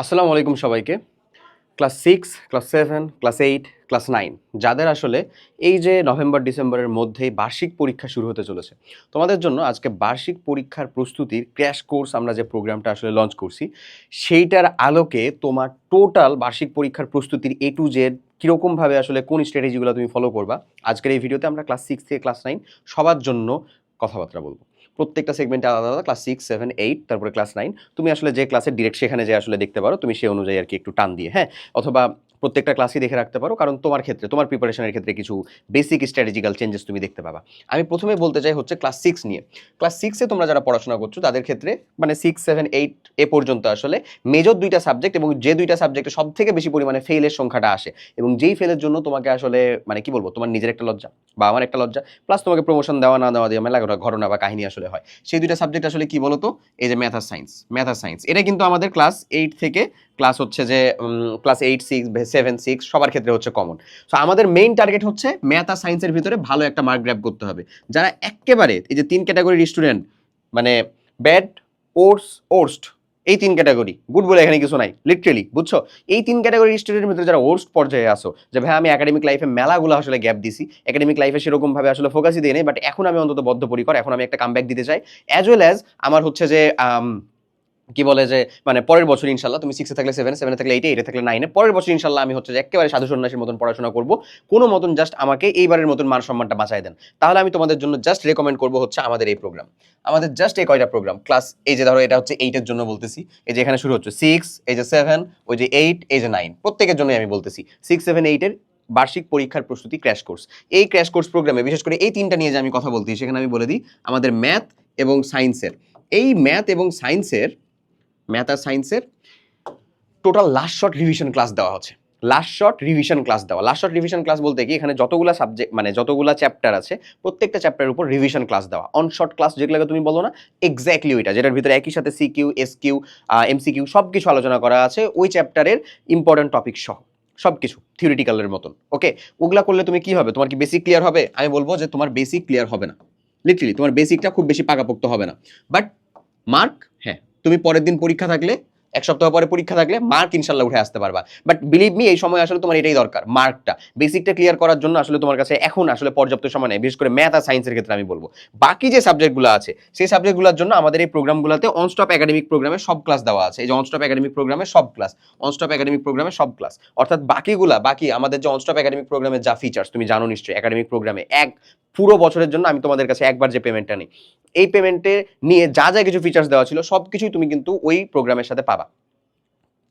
আসসালামু আলাইকুম সবাইকে। Class six, class seven, class eight, class nine, যাদের আসলে এই যে নভেম্বর, ডিসেম্বরের মধ্যেই বার্ষিক পরীক্ষা শুরু হতে চলেছে, তোমাদের জন্য আজকে বার্ষিক পরীক্ষার প্রস্তুতির ক্র্যাশ কোর্স আমরা যে প্রোগ্রামটা আসলে লঞ্চ করছি, সেইটার আলোকে তোমার টোটাল বার্ষিক পরীক্ষার প্রস্তুতির এ টু জেড কীরকমভাবে আসলে কোন স্ট্র্যাটেজিগুলো তুমি ফলো করবা, আজকের এই ভিডিওতে আমরা ক্লাস সিক্স থেকে ক্লাস নাইন সবার জন্য কথাবার্তা বলব। প্রত্যেকটা সেগমেন্টে আলাদা আলাদা ক্লাস সিক্স সেভেন এইট তারপরে ক্লাস নাইন তুমি আসলে যে ক্লাসের ডিরেক্ট সেখানে যে আসলে দেখতে পারো, তুমি সেই অনুযায়ী আর কি একটু টান দিয়ে হ্যাঁ? অথবা প্রত্যেকটা ক্লাসই দেখে রাখতে পারো। কারণ তোমার ক্ষেত্রে, তোমার প্রিপারেশনের ক্ষেত্রে কিছু বেসিক স্ট্র্যাটেজিক্যাল চেঞ্জেস তুমি দেখতে পাবা। আমি প্রথমে বলতে চাই হচ্ছে ক্লাস সিক্স নিয়ে। ক্লাস সিক্সে তোমরা যারা পড়াশোনা করছ, তাদের ক্ষেত্রে মানে সিক্স সেভেন এইট এ পর্যন্ত আসলে মেজর দুইটা সাবজেক্ট এবং যে দুইটা সাবজেক্টে সব থেকে বেশি পরিমাণে ফেলের সংখ্যাটা আসে এবং যেই ফেলের জন্য তোমাকে আসলে মানে কি বলব, তোমার নিজের একটা লজ্জা বা আমার একটা লজ্জা। প্লাস তোমাকে প্রমোশন দেওয়া না দেওয়া দিয়ে মেলা ঘটনা বা কাহিনী আসলে হয়। সেই দুইটা সাবজেক্ট আসলে কি বলতো? এই যে ম্যাথ আর সায়েন্স ম্যাথ আর সায়েন্স এটা কিন্তু আমাদের ক্লাস এইট থেকে ক্লাস হচ্ছে যে class eight six seven six সবার ক্ষেত্রে হচ্ছে কমন সো আমাদের মেইন টার্গেট হচ্ছে ম্যাথ আর সায়েন্সের ভিতরে ভালো একটা মার্ক গ্র্যাপ করতে হবে। যারা একেবারে এই যে তিন ক্যাটাগরির স্টুডেন্ট মানে ব্যাড ওর্স ওর্স্ট এই তিন ক্যাটাগরি গুড বলে এখানে কিছু নাই লিটারেলি বুঝছ? এই তিন ক্যাটাগরির স্টুডেন্টের ভিতরে যারা ওর্স্ট পর্যায়ে আসো যে ভাই আমি একাডেমিক লাইফে মেলাগুলো আসলে গ্যাপ দিছি একাডেমিক লাইফে সেরকমভাবে আসলে ফোকাসই দিই নাই বাট এখন আমি অন্তত বদ্ধপরিকর, এখন আমি একটা কামব্যাক দিতে চাই। অ্যাজ ওয়েল অ্যাজ আমার হচ্ছে যে কি বলে যে মানে পরের বছর ইনশাল্লাহ তুমি সিক্সে থাকলে সেভেন সেভেনে থাকলে এইটে এইটে থাকলে নাইনে পরের বছর ইনশাল্লাহ আমি হচ্ছে যে একেবারে সাধু সন্ন্যাসীর মতন পড়াশোনা করব। কোনো মতন জাস্ট আমাকে এইবারের মতন মান সম্মানটা বাঁচাই দেন। তাহলে আমি তোমাদের জন্য জাস্ট রেকমেন্ড করব হচ্ছে আমাদের এই প্রোগ্রাম আমাদের জাস্ট এই কয়টা প্রোগ্রাম ক্লাস এই যে ধরো এটা হচ্ছে এইটের জন্য বলতেছি। এই যে এখানে শুরু হচ্ছে সিক্স এই যে সেভেন ওই যে এইট এই যে নাইন প্রত্যেকের জন্যই আমি বলতেছি। সিক্স সেভেন এইটের বার্ষিক পরীক্ষার প্রস্তুতি ক্র্যাশ কোর্স এই ক্র্যাশ কোর্স প্রোগ্রামে বিশেষ করে এই তিনটা নিয়ে যে আমি কথা বলতেছি, সেখানে আমি বলে দিই আমাদের ম্যাথ এবং সায়েন্সের এই ম্যাথ এবং সায়েন্সের ম্যাথ আর সায়েন্সের total last short revision class দেওয়া হচ্ছে। লাস্ট শর্ট রিভিশন ক্লাস দেওয়া। লাস্ট শর্ট রিভিশন ক্লাস বলতে কি? এখানে যতগুলো সাবজেক্ট মানে যতগুলো চ্যাপ্টার আছে, প্রত্যেকটা চ্যাপ্টারের উপর রিভিশন ক্লাস দেওয়া। অন শর্ট ক্লাস যেগুলোকে তুমি বলো না এক্স্যাক্টলি ওইটা, যেটার ভিতরে একই সাথে সিকিউ এস কিউ এমসিকিউ সব কিছু আলোচনা করা আছে, ওই চ্যাপ্টারের ইম্পর্টেন্ট টপিক সহ। সব কিছু থিওরিটিক্যালের মতন। ওকে ওগুলা করলে তুমি কি হবে? তোমার কি বেসিক ক্লিয়ার হবে? আমি বলব যে তোমার বেসিক ক্লিয়ার হবে না। লিটারালি তোমার বেসিকটা খুব বেশি পাকাপোক্ত হবে না। বাট মার্ক তুমি পরের দিন পরীক্ষা থাকলে, এক সপ্তাহ পরে পরীক্ষা থাকলে মার্ক ইনশাল্লাহ উঠে আসতে পারবা। বাট বিলিভ মি এই সময় আসলে তোমার এটাই দরকার মার্কটা বেসিকটা ক্লিয়ার করার জন্য আসলে তোমার কাছে এখন আসলে পর্যাপ্ত সময় নেই, বিশেষ করে ম্যাথ আর সায়েন্সের ক্ষেত্রে আমি বলব। বাকি যে সাবজেক্টগুলো আছে, সেই সাবজেক্টগুলোর জন্য আমাদের এই প্রোগ্রামগুলোতে অনস্টপ একাডেমিক প্রোগ্রামে সব ক্লাস দেওয়া আছে। এই যে অনস্টপ একাডেমিক প্রোগ্রামে সব ক্লাস অনস্টপ একাডেমিক প্রোগ্রামে সব ক্লাস অর্থাৎ বাকিগুলা, বাকি আমাদের যে অনস্টপ একাডেমিক প্রোগ্রামে যা ফিচার্স তুমি জানো নিশ্চয়ই একাডেমিক প্রোগ্রামে এক পুরো বছরের জন্য আমি তোমাদের কাছে একবার যে পেমেন্টটা নিই। এই পেমেন্টে নিয়ে যা যা কিছু ফিচার্স দেওয়া ছিল সব কিছুই তুমি কিন্তু ওই প্রোগ্রামের সাথে পাবা।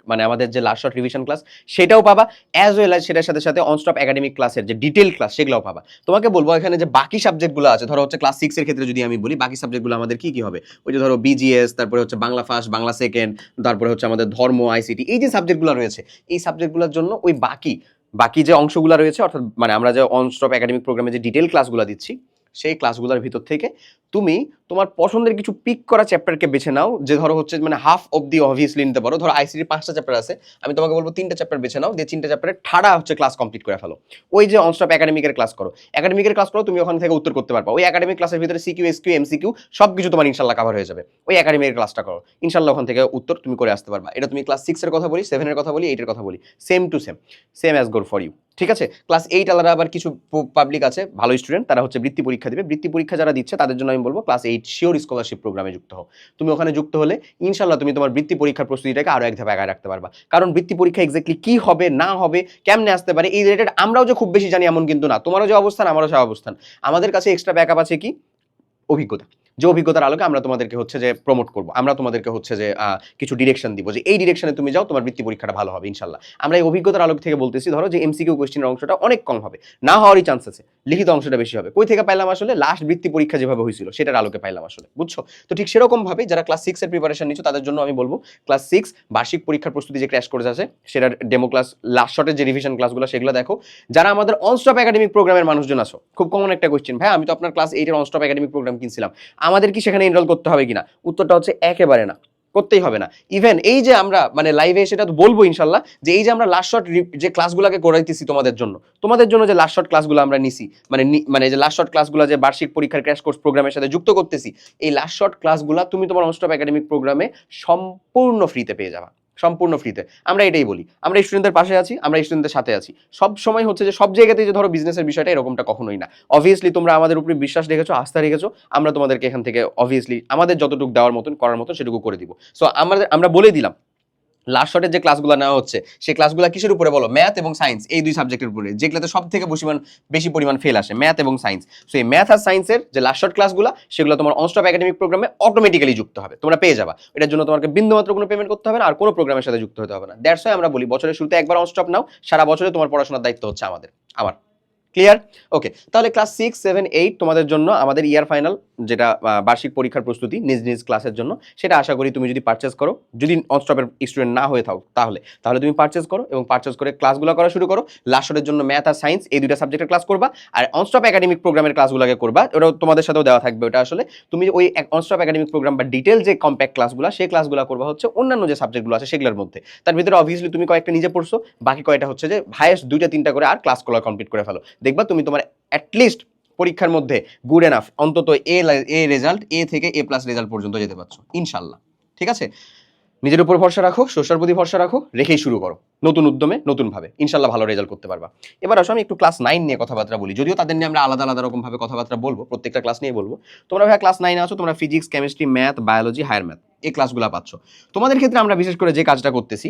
মানে আমাদের যে লাস্ট শর্ট রিভিশন ক্লাস সেটাও পাবা। অ্যাজ ওয়েল অ্যাজ সেটার সাথে সাথে অনস্টপ একাডেমিক ক্লাসের যে ডিটেল ক্লাস সেগুলোও পাবা। তোমাকে বলব, এখানে যে বাকি সাবজেক্টগুলো আছে, ধরো হচ্ছে ক্লাস সিক্সের ক্ষেত্রে যদি আমি বলি, বাকি সাবজেক্টগুলো আমাদের কি কি হবে? ওই যে ধরো বিজিএস তারপরে হচ্ছে বাংলা ফার্স্ট বাংলা সেকেন্ড তারপরে হচ্ছে আমাদের ধর্ম আইসিটি এই যে সাবজেক্টগুলো রয়েছে, এই সাবজেক্টগুলোর জন্য ওই বাকি বাকি যে অংশগুলো রয়েছে, অর্থাৎ মানে আমরা যে অনস্টপ একাডেমিক প্রোগ্রামে যে ডিটেল ক্লাসগুলো দিচ্ছি, সেই ক্লাসগুলোর ভিতর থেকে তুমি তোমার পছন্দের কিছু পিক করা চ্যাপ্টারকে বেছে নাও, যে ধরো হচ্ছে মানে হাফ অফ দি অবভিয়াসলি নিতে পারো। ধরো আইসিটির পাঁচটা চ্যাপ্টার আছে, আমি তোমাকে বলব তিনটা চ্যাপ্টার বেছে নাও, দিয়ে তিনটা চ্যাপ্টারে ঠাড়া হচ্ছে ক্লাস কমপ্লিট করে ফেলো। ওই যে অনস্টপ একাডেমিকের ক্লাস করো। একাডেমিকের ক্লাস করো, তুমি ওখান থেকে উত্তর করতে পারবা। ওই একাডেমিক ক্লাসের ভিতরে সিকিউ এসকিউ এমসিকিউ সব কিছু তোমার ইনশাল্লাহ কভার হয়ে যাবে। ওই একাডেমিকের ক্লাসটা করো। ইনশাল্লাহ ওখান থেকে উত্তর তুমি করে আসতে পারবা। এটা তুমি ক্লাস সিক্সের কথা বলি সেভেনের কথা বলি এইটের কথা বলি। Same to same same as গোর ফর ইউ ঠিক আছে? ক্লাস এইট আলাদা আবার কিছু পাবলিক আছে, ভালো স্টুডেন্ট তারা হচ্ছে বৃত্তি পরীক্ষা দিবে। বৃত্তি পরীক্ষা যারা দিচ্ছে, তাদের জন্য আমি বলব ক্লাস এইট শিওর স্কলারশিপ প্রোগ্রামে যুক্ত হও। তুমি ওখানে যুক্ত হলে ইনশাল্লাহ তুমি তোমার বৃত্তি পরীক্ষার প্রস্তুতিটাকে আরও এক ধাপ আগায় রাখতে পারবা। কারণ বৃত্তি পরীক্ষা এক্স্যাক্টলি কী হবে, না হবে, কেমনে আসতে পারে, এই রিলেটেড আমরাও যে খুব বেশি জানি এমন কিন্তু না। তোমারও যে অবস্থান, আমারও সে অবস্থান। আমাদের কাছে এক্সট্রা ব্যাকআপ আছে কি? অভিজ্ঞতা। যে অভিজ্ঞতার আলোকে আমরা তোমাদেরকে হচ্ছে যে প্রমোট করব। আমরা তোমাদেরকে হচ্ছে যে কিছু ডিরেকশন দিব যে এই ডিরেকশনে তুমি যাও, তোমার বৃত্তি পরীক্ষাটা ভালো হবে, ইনশাল্লাহ। আমরা এই অভিজ্ঞতার আলোক থেকে বলতেছি, ধরো যে এমসিকিউ কোয়েশ্চেনের অংশটা অনেক কম হবে। না হওয়ারই চান্স আছে। লিখিত অংশটা বেশি হবে। কই থেকে পাইলাম আসলে? লাস্ট বৃত্তি পরীক্ষা যেভাবে হয়েছিল, সেটার আলোকে পাইলাম আসলে। বুঝছ? তো ঠিক সেরকম ভাবে যারা ক্লাস সিক্সের প্রিপারেশন নিচ্ছ তাদের জন্য আমি বলব ক্লাস সিক্স বার্ষিক পরীক্ষার প্রস্তুতি যে ক্র্যাশ কোর্স আছে, সেটার ডেমো ক্লাস লাস্ট শটের যে রিভিশন ক্লাসগুলো সেগুলো দেখো। যারা আমাদের অনস্টপ একাডেমিক প্রোগ্রামের মানুষজন আছো, খুব কমন একটা কোয়েশ্চেন ভাই, আমি তো আপনার ক্লাস এইটের অনস্টপ একাডেমিক প্রোগ্রাম কিনছিলাম। আমাদের কি সেখানে এনরোল করতে হবে কিনা? উত্তরটা হচ্ছে একেবারে না, করতেই হবে না। ইভেন এই যে আমরা মানে লাইভে সেটা তো বলব ইনশাল্লাহ, যে এই যে আমরা লাস্ট শট যে ক্লাসগুলোকে করাইতেছি তোমাদের জন্য তোমাদের জন্য যে লাস্ট শট ক্লাসগুলো আমরা নিছি মানে মানে যে লাস্ট শট ক্লাসগুলো যে বার্ষিক পরীক্ষার ক্র্যাশ কোর্স প্রোগ্রামের সাথে যুক্ত করতেছি, এই লাস্ট শট ক্লাসগুলো তুমি তোমার অনস্টপ একাডেমিক প্রোগ্রামে সম্পূর্ণ ফ্রিতে পেয়ে যাবা। সম্পূর্ণ ফ্রিতে আমরা এটাই বলি। আমরা স্টুডেন্টদের পাশে আছি, আমরা স্টুডেন্টদের সাথে আছি। সব সময় হচ্ছে যে সব জায়গাতেই যে ধরো বিজনেসের বিষয়টা এরকমটা কখনোই না। অবভিয়াসলি তোমরা আমাদের উপরে বিশ্বাস রেখেছো, আস্থা রেখেছো, আমরা তোমাদেরকে এখান থেকে অবভিয়াসলি আমাদের যতটুকু দেওয়ার মতন, করার মতন সেটুকু করে দিব। সো আমাদের, আমরা বলে দিলাম লাস্ট শটের যে ক্লাসগুলো নেওয়া হচ্ছে, সেই ক্লাসগুলো কিসের উপরে বলো? ম্যাথ এবং সায়েন্স এই দুই সাবজেক্টের উপরে। যেগুলোতে সব থেকে পরিমাণ বেশি পরিমাণ ফেল আসে ম্যাথ এবং সায়েন্স সো এই ম্যাথ আর সায়েন্সের যে লাস্ট শট ক্লাসগুলো সেগুলো তোমার অনস্টপ একাডেমিক প্রোগ্রামে অটোমেটিক্যালি যুক্ত হবে। তোমরা পেয়ে যাবা। এটার জন্য তোমাকে বিন্দুমাত্র কোনো পেমেন্ট করতে হবে না, আর কোনো প্রোগ্রামের সাথে যুক্ত হতে হবে না। দ্যাটস আমরা বলি, বছরের শুরুতে একবার অনস্টপ নাও, সারা বছরে তোমার পড়াশোনার দায়িত্ব হচ্ছে আমাদের। আমার ক্লিয়ার ওকে তাহলে ক্লাস সিক্স সেভেন এইট তোমাদের জন্য আমাদের ইয়ার ফাইনাল যেটা বার্ষিক পরীক্ষার প্রস্তুতি নিজ নিজ ক্লাসের জন্য, সেটা আশা করি তুমি যদি পারচেস করো, যদি অনস্টপের স্টুডেন্ট না হয়ে থাকো তাহলে তাহলে তুমি পারচেস করো এবং পারচেস করে ক্লাসগুলো করা শুরু করো। লাস্টের জন্য ম্যাথ আর সায়েন্স এই দুইটা সাবজেক্টের ক্লাস করবা আর অনস্টপ একাডেমিক প্রোগ্রামের ক্লাসগুলোকে করবা, ওটাও তোমাদের সাথেও দেওয়া থাকবে ওটা আসলে। তুমি ওই অনস্টপ একাডেমিক প্রোগ্রাম বা ডিটেল যে কম্প্যাক্ট ক্লাসগুলো সেই ক্লাসগুলো করবা হচ্ছে অন্যান্য যে সাবজেক্টগুলো আছে সেগুলোর মধ্যে। তার ভিতরে অবভিয়াসলি তুমি কয়েকটা নিজে পড়ছো, বাকি কয়েকটা হচ্ছে যে হায়েস্ট দুইটা তিনটা করে আর ক্লাসগুলো কমপ্লিট করে ফেলো। দেখবা তুমি তোমার অ্যাটলিস্ট পরীক্ষার মধ্যে গুড এনাফ অন্তত এ এ রেজাল্ট এ থেকে এ প্লাস রেজাল্ট পর্যন্ত যেতে পারছ ইনশাল্লাহ ঠিক আছে? নিজের উপর ভরসা রাখো শস্যর প্রতি ভরসা রাখো, রেখেই শুরু করো। নতুন উদ্যমে, নতুনভাবে। ইনশাল্লাহ ভালো রেজাল্ট করতে পারবা। এবার আসো, আমি একটু ক্লাস নাইন নিয়ে কথাবার্তা বলি। যদিও তাদের নিয়ে আমরা আলাদা আলাদা রকমভাবে কথাবার্তা বলব, প্রত্যেকটা ক্লাস নিয়ে বলব। তোমরা ভাই ক্লাস নাইনে আছো, তোমরা physics chemistry math biology higher math এই ক্লাসগুলো পাচ্ছ। তোমাদের ক্ষেত্রে আমরা বিশেষ করে যে কাজটা করতেছি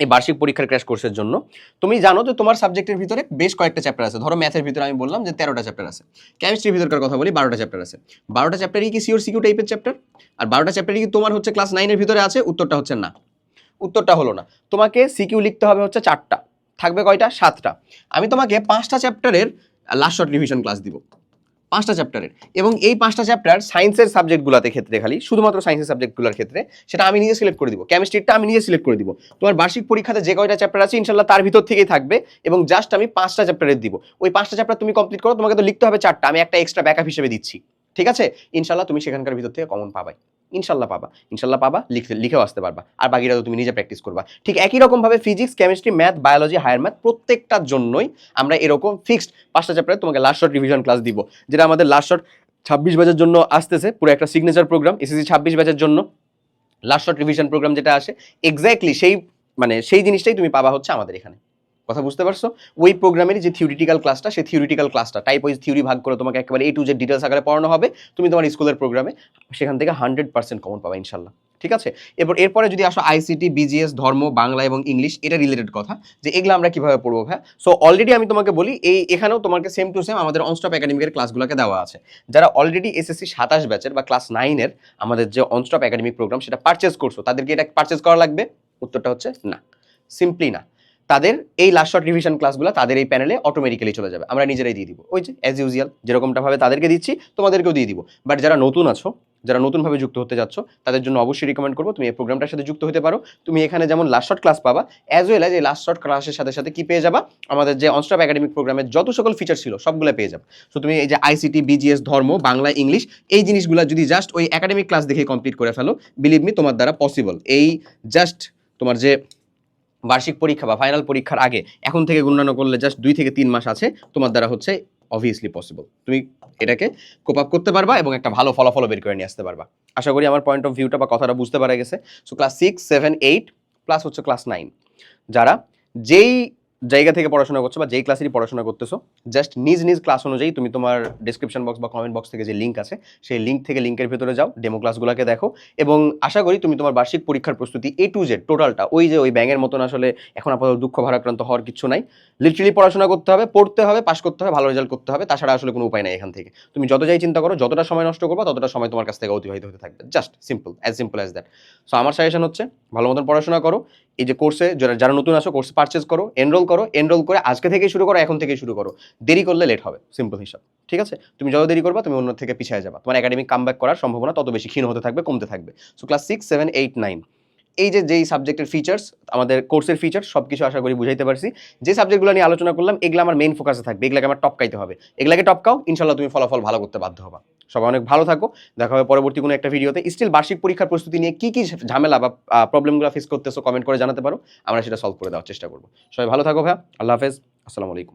এই বার্ষিক পরীক্ষার ক্র্যাশ কোর্সের জন্য। তুমি জানো যে তোমার সাবজেক্টের ভিতরে বেশ কয়েকটা চ্যাপ্টার আছে। ধরো ম্যাথের ভিতরে আমি বললাম যে তেরোটা চ্যাপ্টার আছে। কেমিস্ট্রির ভিতরকার কথা বলি, বারোটা চ্যাপ্টার আছে। বারোটা চ্যাপ্টারই কি সিওর সিকিউ টাইপের চ্যাপ্টার আর বারোটা চ্যাপ্টারই কি তোমার হচ্ছে ক্লাস নাইনের ভিতরে আছে? উত্তরটা হচ্ছে না। উত্তরটা হলো না। তোমাকে সিকিউ লিখতে হবে হচ্ছে চারটা। থাকবে কয়টা? সাতটা। আমি তোমাকে পাঁচটা চ্যাপ্টারের লাস্ট শর্ট রিভিশন ক্লাস দিব। পাঁচটা চ্যাপ্টারের এবং এই পাঁচটা চ্যাপ্টার সায়েন্সের সাবজেক্টগুলোতে ক্ষেত্রে খালি, শুধুমাত্র সায়েন্সের সাবজেক্টগুলোর ক্ষেত্রে, সেটা আমি নিজে সিলেক্ট করে দিব। কেমিস্ট্রিটা আমি নিজে সিলেক্ট করে দিব। তোমার বার্ষিক পরীক্ষাতে যে কয়টা চ্যাপ্টার আছে ইনশাল্লাহ তার ভিতর থেকেই থাকবে এবং জাস্ট আমি পাঁচটা চ্যাপ্টারের দিব। ওই পাঁচটা চ্যাপ্টার তুমি কমপ্লিট করো, তোমাকে তো লিখতে হবে চারটা। আমি একটা এক্সট্রা ব্যাকআপ হিসেবে দিচ্ছি। ঠিক আছে? ইনশাল্লাহ তুমি সেখানকার ভিতর থেকে কমন পাবাই। ইনশাল্লাহ পাবা। ইনশাল্লাহ পাবা, লিখতে লিখেও আসতে পারবা। আর বাকিটা তো তুমি নিজে প্র্যাকটিস করবা। ঠিক একই রকমভাবে physics chemistry math biology higher math প্রত্যেকটার জন্যই আমরা এরকম ফিক্সড পাঁচটা চ্যাপ্টারে তোমাকে লাস্ট শর্ট রিভিশন ক্লাস দিব, যেটা আমাদের লাস্ট শর্ট ছাব্বিশ ব্যাচের জন্য আসতেছে, পুরো একটা সিগনেচার প্রোগ্রাম এসএসসি ছাব্বিশ ব্যাচের জন্য। লাস্ট শর্ট রিভিশন প্রোগ্রাম যেটা আসে এক্স্যাক্টলি সেই মানে সেই জিনিসটাই তুমি পাবা হচ্ছে আমাদের এখানে। কথা বুঝতে পারছ? ওই প্রোগ্রামের যে থিওরিটিক্যাল ক্লাসটা সেই থিওরিটিক্যাল ক্লাসটা টাইপ ওয়াইজ থিওরি ভাগ করে তোমাকে একেবারে এ টু জেড ডিটেলস আকারে পড়ানো হবে। তুমি তোমার স্কুলের প্রোগ্রামে সেখান থেকে হান্ড্রেড পার্সেন্ট কমন পাবা ইনশাল্লাহ ঠিক আছে? এরপর, এরপরে যদি আসো আইসিটি বিজিএস ধর্ম, বাংলা এবং ইংলিশ, এটা রিলেটেড কথা, যে এগুলো আমরা কীভাবে পড়ব ভাই সো অলরেডি আমি তোমাকে বলি, এই এখানেও তোমাকে সেম টু সেম আমাদের অনস্টপ একাডেমিকের ক্লাসগুলোকে দেওয়া আছে। যারা অলরেডি এসএসসি সাতাশ ব্যাচের বা ক্লাস নাইনের আমাদের যে অনস্টপ একাডেমিক প্রোগ্রাম সেটা পারচেজ করছ, তাদেরকে এটা পারচেজ করা লাগবে? উত্তরটা হচ্ছে না। সিম্পলি না। তাদের এই লাস্ট শর্ট রিভিশন ক্লাসগুলো তাদের এই প্যানেলে অটোমেটিক্যালি চলে যাবে। আমরা নিজেরাই দিয়ে দিব। ওই যে অ্যাজ ইউজুয়াল যেরকমটা ভাবে তাদেরকে দিচ্ছি, তোমাদেরকেও দিয়ে দিব। বাট যারা নতুন আছো, যারা নতুনভাবে যুক্ত হতে যাচ্ছ, তাদের জন্য অবশ্যই রিকমেন্ড করব, তুমি এই প্রোগ্রামটার সাথে যুক্ত হতে পারো। তুমি এখানে যেমন লাস্ট শর্ট ক্লাস পাবা অ্যাজ ওয়েল এজ এই লাস্ট শর্ট ক্লাসের সাথে সাথে কি পেয়ে যাবা? আমাদের যে অনস্টপ একাডেমিক প্রোগ্রামের যত সকল ফিচার ছিল, সবগুলো পেয়ে যাবে। সো তুমি এই যে আইসিটি বিজিএস ধর্ম, বাংলা ইংলিশ এই জিনিসগুলো যদি জাস্ট ওই একাডেমিক ক্লাস দেখে কমপ্লিট করে ফেলো বিলিভ মি তোমার দ্বারা পসিবল এই জাস্ট তোমার যে বার্ষিক পরীক্ষা বা ফাইনাল পরীক্ষার আগে এখন থেকে গুণান করলে জাস্ট দুই থেকে তিন মাস আছে, তোমার দ্বারা হচ্ছে অবভিয়াসলি পসিবল তুমি এটাকে কোপ আপ করতে পারবা এবং একটা ভালো ফলাফল বের করে নিয়ে আসতে পারবা। আশা করি আমার পয়েন্ট অফ ভিউটা বা কথাটা বুঝতে পারা গেছে। So class six seven eight plus হচ্ছে ক্লাস নাইন যারা যেই জায়গা থেকে পড়াশোনা করছ বা যেই ক্লাসেরই পড়াশোনা করতেছো জাস্ট নিজ নিজ ক্লাস অনুযায়ী তুমি তোমার ডিসক্রিপশন বক্স বা কমেন্ট বক্স থেকে যে লিঙ্ক আছে, সেই লিঙ্ক থেকে লিঙ্কের ভেতরে যাও ডেমো ক্লাসগুলোকে দেখো এবং আশা করি তুমি তোমার বার্ষিক পরীক্ষার প্রস্তুতি এ টু জেড টোটালটা ওই যে ওই ব্যাঙের মতন আসলে এখন আপাতত দুঃখ ভারাক্রান্ত হওয়ার কিছু নাই। লিটারেলি পড়াশোনা করতে হবে, পড়তে হবে পাশ করতে হবে, ভালো রেজাল্ট করতে হবে, তাছাড়া আসলে কোনো উপায় নাই এখান থেকে। তুমি যত যাই চিন্তা করো, যতটা সময় নষ্ট করবে, ততটা সময় তোমার কাছ থেকে অতিবাহিত হতে থাকবে। Just simple as simple as that so আমার সাজেশন হচ্ছে ভালো মতন পড়াশোনা করো। এই যে কোর্সে যারা যারা নতুন আসো কোর্স পারচেজ করো এনরোল করো এনরোল করে আজকে থেকে শুরু করো, এখন থেকে শুরু করো। দেরি করলে লেট হবে সিম্পল হিসাব, ঠিক আছে? তুমি যত দেরি করবা, তুমি অন্য থেকে পিছিয়ে যাবা। তোমার একাডেমিক কামব্যাক করার সম্ভাবনা তত বেশি ক্ষীণ হতে থাকবে, কমতে থাকবে। So class six seven eight nine এই যে যেই সাবজেক্টের ফিচার্স আমাদের কোর্সের ফিচার্স সব কিছু আশা করি বুঝাইতে পারছি। যে সাবজেক্টগুলো নিয়ে আলোচনা করলাম, এগুলো আমার মেইন ফোকাসে থাকবে এগুলোকে আমার টপকাইতে হবে। এগুলোকে টপকাও ইনশাল্লাহ তুমি ফলাফল ভালো করতে বাধ্য হবা। সবাই অনেক ভালো থাকো, দেখা হবে পরবর্তী কোনো একটা ভিডিওতে স্টিল বার্ষিক পরীক্ষার প্রস্তুতি নিয়ে কি কি ঝামেলা বা প্রবলেমগুলো ফেস করতেছো কমেন্ট করে জানাতে পারো। আমরা সেটা সলভ করে দেওয়ার চেষ্টা করব। সবাই ভালো থাকো ভাইয়া, আল্লাহ হাফেজ, আসসালামু আলাইকুম।